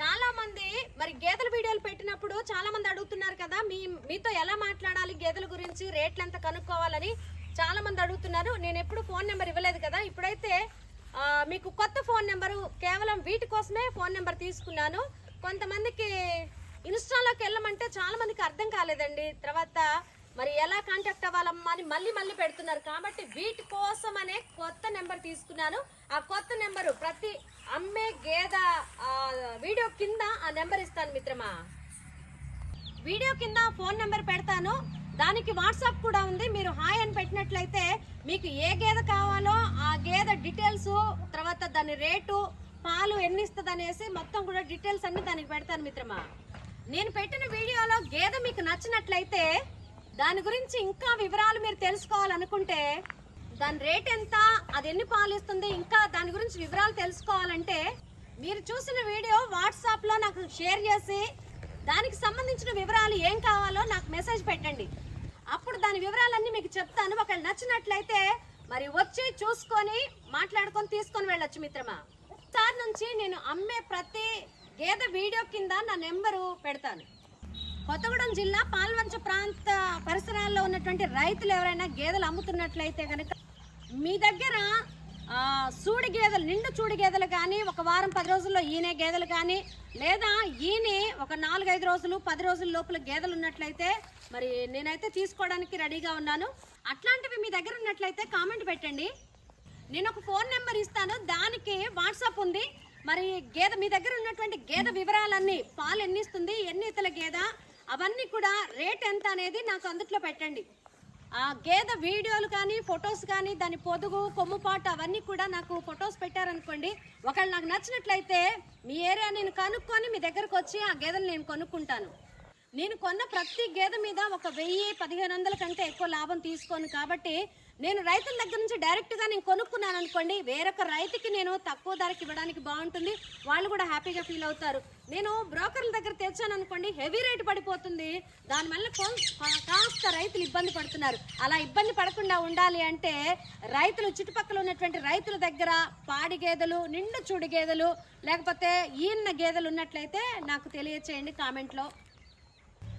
చాలా మంది మరి గేదెల వీడియోలు పెట్టినప్పుడు చాలా మంది అడుగుతున్నారు కదా మీ మీతో ఎలా మాట్లాడాలి గేదెల గురించి రేట్లు ఎంత కనుక్కోవాలని చాలా మంది అడుగుతున్నారు. నేను ఎప్పుడు ఫోన్ నెంబర్ ఇవ్వలేదు కదా ఇప్పుడైతే మీకు కొత్త ఫోన్ నెంబరు కేవలం వీటి కోసమే ఫోన్ నెంబర్ తీసుకున్నాను. కొంతమందికి ఇన్స్టాలోకి వెళ్ళమంటే చాలా మందికి అర్థం కాలేదండి. తర్వాత మరి ఎలా కాంటాక్ట్ అవ్వాలమ్మా అని మళ్ళీ మళ్ళీ పెడుతున్నారు. కాబట్టి వీటి కోసం అనే కొత్త నెంబర్ తీసుకున్నాను. ఆ కొత్త నెంబరు ప్రతి అమ్మే గేద కింద ఆ నెంబర్ ఇస్తాను మిత్రమా? వీడియో కింద ఫోన్ నెంబర్ పెడతాను. దానికి వాట్సాప్ కూడా ఉంది. మీరు హాయ్ అని పెట్టినట్లయితే మీకు ఏ గేదె కావాలో ఆ గేదె డీటెయిల్స్ తర్వాత దాని రేటు పాలు ఎన్ని ఇస్తుంది అనేసి మొత్తం కూడా డీటెయిల్స్ అన్ని దానికి పెడతాను మిత్రమా. నేను పెట్టిన వీడియోలో గేదె మీకు నచ్చినట్లయితే దాని గురించి ఇంకా వివరాలు మీరు తెలుసుకోవాలనుకుంటే దాని రేట్ ఎంత అది ఎన్ని పాలు ఇస్తుంది ఇంకా దాని గురించి వివరాలు తెలుసుకోవాలంటే మీరు చూసిన వీడియో వాట్సాప్లో నాకు షేర్ చేసి దానికి సంబంధించిన వివరాలు ఏం కావాలో నాకు మెసేజ్ పెట్టండి. అప్పుడు దాని వివరాలన్నీ మీకు చెప్తాను. ఒకవేళ నచ్చినట్లయితే మరి వచ్చి చూసుకొని మాట్లాడుకొని తీసుకొని వెళ్ళొచ్చు మిత్రమా. సార్ నుంచి నేను అమ్మే ప్రతి గేదె వీడియో కింద నా నెంబరు పెడతాను. కొత్తగూడెం జిల్లా పాల్వంచ ప్రాంత పరిసరాల్లో ఉన్నటువంటి రైతులు ఎవరైనా గేదెలు అమ్ముతున్నట్లయితే కనుక మీ దగ్గర సూడి గేదెలు నిండు చూడి గేదెలు కానీ ఒక వారం పది రోజుల్లో ఈనే గేదెలు కానీ లేదా ఈని ఒక నాలుగైదు రోజులు పది రోజుల లోపల గేదెలు ఉన్నట్లయితే మరి నేనైతే తీసుకోవడానికి రెడీగా ఉన్నాను. అట్లాంటివి మీ దగ్గర ఉన్నట్లయితే కామెంట్ పెట్టండి. నేను ఒక ఫోన్ నెంబర్ ఇస్తాను దానికి వాట్సాప్ ఉంది. మరి గేదె మీ దగ్గర ఉన్నటువంటి గేదె వివరాలన్నీ పాలు ఎన్ని ఇస్తుంది ఎన్ని ఇతల గేదె అవన్నీ కూడా రేట్ ఎంత అనేది నాకు అందుట్లో పెట్టండి. ఆ గేదె వీడియోలు కానీ ఫొటోస్ కానీ దాని పొదుగు కొమ్ము పాటు అవన్నీ కూడా నాకు ఫొటోస్ పెట్టారనుకోండి ఒకవేళ నాకు నచ్చినట్లయితే మీ ఏరియా నేను కనుక్కొని మీ దగ్గరకు వచ్చి ఆ గేదెలు నేను కొనుక్కుంటాను. నేను కొన్న ప్రతి గేదె మీద ఒక వెయ్యి పదిహేను వందల కంటే ఎక్కువ లాభం తీసుకోను కాబట్టి నేను రైతుల దగ్గర నుంచి డైరెక్ట్గా నేను కొనుక్కున్నాను అనుకోండి వేరొక రైతుకి నేను తక్కువ ధరకి ఇవ్వడానికి బాగుంటుంది వాళ్ళు కూడా హ్యాపీగా ఫీల్ అవుతారు. నేను బ్రోకర్ల దగ్గర తెచ్చాను అనుకోండి హెవీ రేట్ పడిపోతుంది. దానివల్ల కాస్త రైతులు ఇబ్బంది పడుతున్నారు. అలా ఇబ్బంది పడకుండా ఉండాలి అంటే రైతులు చుట్టుపక్కల ఉన్నటువంటి రైతుల దగ్గర పాడి గేదెలు నిండు చూడు గేదెలు లేకపోతే ఈన్న గేదెలు ఉన్నట్లయితే నాకు తెలియచేయండి కామెంట్లో.